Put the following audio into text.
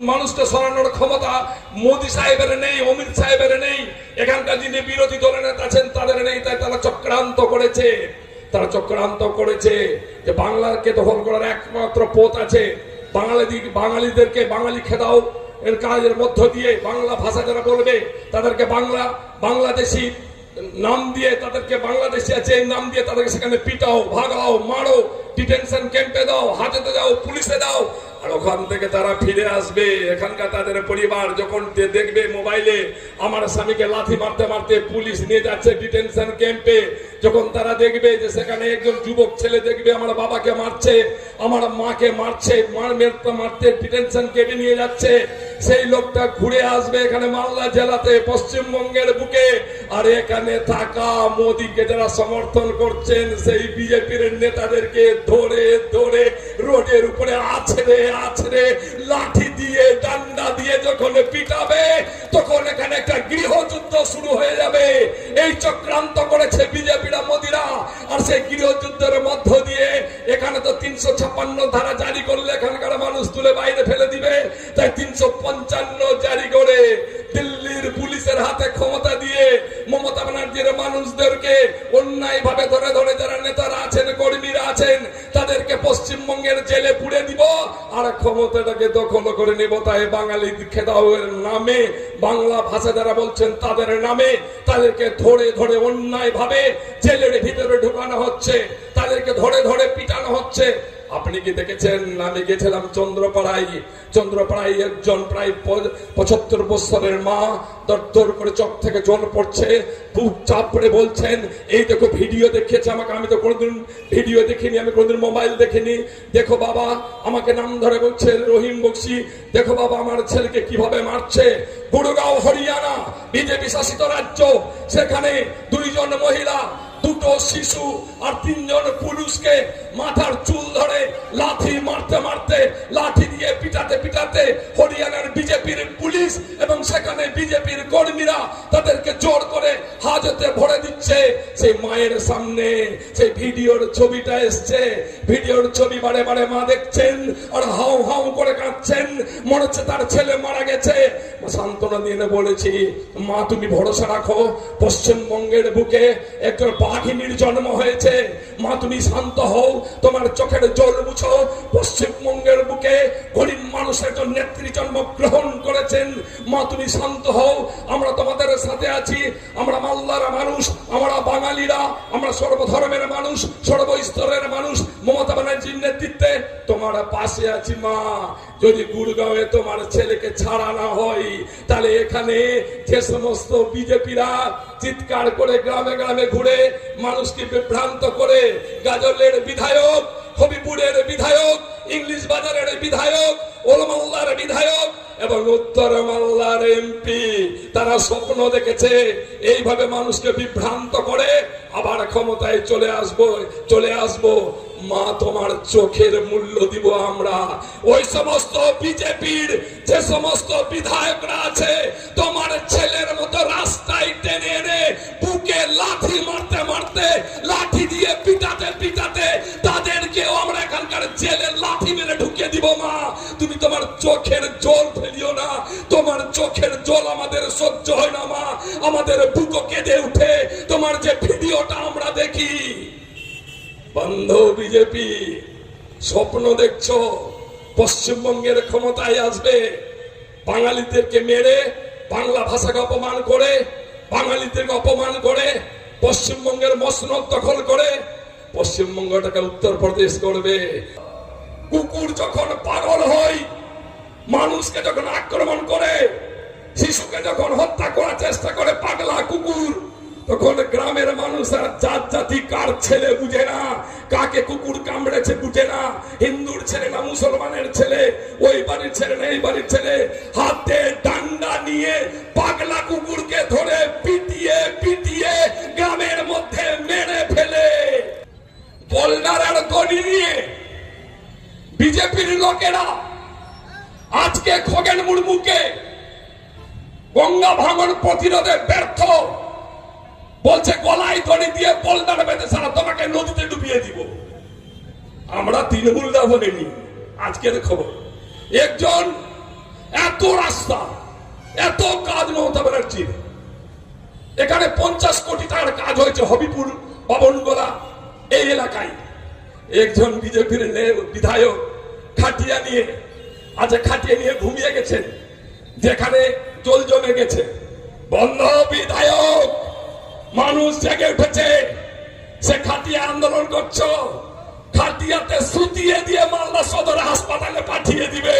মানুষটা সরানোর ক্ষমতা মোদী সাহেবের নেই, অমিত সাহেবের নেই। এখানকার যিনি বিরোধী দলের নেতা আছেন, তাদের নেই, তাই তারা চক্রান্ত করেছে। তারা চক্রান্ত করেছে যে বাংলাকে দখল করার একমাত্র পথ আছে। বাঙালি বাঙালিদেরকে বাঙালি খেদাও। এর কাজের মধ্য দিয়ে বাংলা ভাষা যারা বলবে, তাদেরকে বাংলা, বাংলাদেশি নাম দিয়ে তাদেরকে বাংলাদেশি আছে, এই নাম দিয়ে তাদেরকে সেখানে পিটাও, ভাগাও, মারো, ডিটেনশন ক্যাম্পে দাও হাজতে দাও, পুলিশে দাও। আর ওখান থেকে তারা ফিরে আসবে। এখানকার তাদের পরিবার যখন দেখবে মোবাইলে, আমার স্বামীকে লাথি মারতে মারতে পুলিশ নিয়ে যাচ্ছে ডিটেনশন ক্যাম্পে। যখন তারা দেখবে যে সেখানে একজন যুবক ছেলে দেখবে, আমার বাবাকে মারছে, আমার মাকে মারছে, মার মেরতে মারতে ডিটেনশন ক্যাম্পে নিয়ে যাচ্ছে। সেই লোকটা ঘুরে আসবে এখানে মালদা জেলাতে, পশ্চিমবঙ্গের বুকে। আর এখানে থাকা মোদীকে যারা সমর্থন করছেন, সেই বিজেপির নেতাদেরকে ধরে ধরে রোডের উপরে আছড়ে আছড়ে লাঠি দিয়ে, ডান্ডা দিয়ে যখন পিটাবে, তখন এখানে একটা গৃহযুদ্ধ শুরু হয়ে যাবে। এই চক্রান্ত করেছে বিজেপিরা ধারা জারি করলে এখানকার মানুষ তুলে বাইরে ফেলে দিবে। তাই তিনশো পঞ্চান্ন জারি করে দিল্লির পুলিশের হাতে ক্ষমতা দিয়ে মমতা ব্যানার্জির মানুষদেরকে অন্যায় ভাবে ধরে ধরে যারা নেতারা আছেন, কর্মীরা আছেন, তাদেরকে পশ্চিমবঙ্গের জেলে পুড়ে দিব আর ক্ষমতাটাকে দখল করে নেব। তাই বাঙালি খেদাওয়ের নামে, বাংলা ভাষা যারা বলছেন তাদের নামে তাদেরকে ধরে ধরে অন্যায় ভাবে জেলের ভিতরে ঢুকানো হচ্ছে, তাদেরকে ধরে ধরে পিটানো হচ্ছে। আপনি কি দেখেছেন? আমি গেছিলাম চন্দ্রপাড়ায়। চন্দ্রপাড়ায় একজন প্রায় পঁচাত্তর বছরের মা দর করে চোখ থেকে জল পড়ছে বুক চাপ করে বলছেন, এই দেখো ভিডিও দেখিয়েছে আমাকে, আমি তো কোনোদিন ভিডিও দেখিনি, আমি কোনোদিন মোবাইল দেখিনি। দেখো বাবা, আমাকে নাম ধরে বলছে রহিম বক্সি, দেখো বাবা, আমার ছেলেকে কীভাবে মারছে। গুড়গাঁও, হরিয়ানা, বিজেপি শাসিত রাজ্য, সেখানে দুইজন মহিলা শিশু আর তিনজন পুরুষকে মাথার চুল ধরে লাঠি মারতে মারতে, লাঠি দিয়ে পিটাতে পিটাতে হরিয়ানার বিজেপির পুলিশ এবং সেখানে বিজেপির কর্মীরা তাদেরকে জোর করে হাজতে ভরে দিচ্ছে। সেই মায়ের সামনে সেই ভিডিওর ছবিটা এসছে। ভিডিওর ছবি বারে বারে মা দেখছেন আর হাউ হাউ করে কাঁদছেন। মনে হচ্ছে তার ছেলে মারা গেছে। সান্ত্বনা দিয়ে বলেছি, মা, তুমি ভরসা রাখো। পশ্চিমবঙ্গের বুকে একজন বাঘিনীর জন্ম হয়েছে। মা, তুমি শান্ত হও। তোমার চোখের জল মুছো। পশ্চিমবঙ্গের বুকে গরিব মানুষ একজন নেত্রী জন্ম গ্রহণ করেছেন। মা, তুমি শান্ত হও। আমরা তোমাদের সাথে আছি। আমরা মাল্লার মানুষ, আমরা বাঙালিরা, আমরা সর্বধর্মের মানুষ, সর্বস্তরের মানুষ, মমতা ব্যানার্জির নেতৃত্বে তোমার পাশে আছি মা। যদি গুরগাঁওয়ে তোমার ছেলেকে ছাড়ানো হয়, তাহলে এখানে যে সমস্ত বিজেপিরা চিৎকার করে গ্রামে গ্রামে ঘুরে মানুষকে বিভ্রান্ত করে, গাজলের বিধায়ক, হবিপুরের বিধায়ক, ইংলিশ বাজারের বিধায়ক, ওলমাল্লার বিধায়ক এবং উত্তর মাল্লার এমপি, তারা স্বপ্ন দেখেছে এইভাবে মানুষকে বিভ্রান্ত করে আবার ক্ষমতায় চলে আসব চলে আসব। মা, তোমার চোখের মূল্য দিব আমরা। ওই সমস্ত বিজেপির যে সমস্ত বিধায়করা আছে, তোমার ছেলের মতো রাস্তায় টেনে এনে বুকে লাঠি মারতে লাঠি মেরে ঢুকিয়ে দিব, মা। তুমি তোমার চোখের জল ফেলিও না। তোমার চোখের জল আমাদের সহ্য হয় না, মা। আমাদের বুকো কেঁদে উঠে তোমার যে ভিডিওটা আমরা দেখি। বন্ধ বিজেপি, স্বপ্ন দেখছ? পশ্চিমবঙ্গের ক্ষমতায় আসবে। বাঙালিদেরকে মেরে বাংলা ভাষাকে অপমান করে, বাঙালিদেরকে অপমান করে, পশ্চিমবঙ্গের মসনদ দখল করে, পশ্চিমবঙ্গটাকে উত্তরপ্রদেশ করবে। কুকুর যখন পাগল হয়, মানুষকে যখন আক্রমণ করে, শিশুকে যখন হত্যা করার চেষ্টা করে পাগলা কুকুর, তখন গ্রামের মানুষ আর জাত জাতি কার ছেলে বুঝে না, কাকে কুকুর কামড়েছে বুঝে না, হিন্দুর ছেলে না মুসলমানের ছেলে, ওই বাড়ির ছেলে না এই বাড়ির ছেলে, হাতে ডান্ডা নিয়ে পাগলা কুকুরকে ধরে খগেন মুর্মুকে গঙ্গা ভাঙন প্রতিরোধে ব্যর্থ। বলছে, গলায় দড়ি দিয়ে বোল্ডার বেঁধে সারা তোমাকে নদীতে ডুবিয়ে দিব। আমরা তৃণমূলরা বলিনি আজকের খবর। একজন, এত রাস্তা, এত কাজ মমতা ব্যানার্জির। এখানে পঞ্চাশ কোটি টাকার কাজ হয়েছে হবিপুর পবনগোলা এই এলাকায়। একজন বিজেপির বিধায়ক খাটিয়া নিয়ে আজ খাটিয়ে নিয়ে ঘুমিয়ে গেছেন। যেখানে জল জমে গেছে। বন্ধ বিধায়ক, মানুষ জেগে উঠেছে। সে খাটিয়া আন্দোলন করছ। খাটিয়াতে সুতিয়ে দিয়ে মালদা সদর হাসপাতালে পাঠিয়ে দিবে।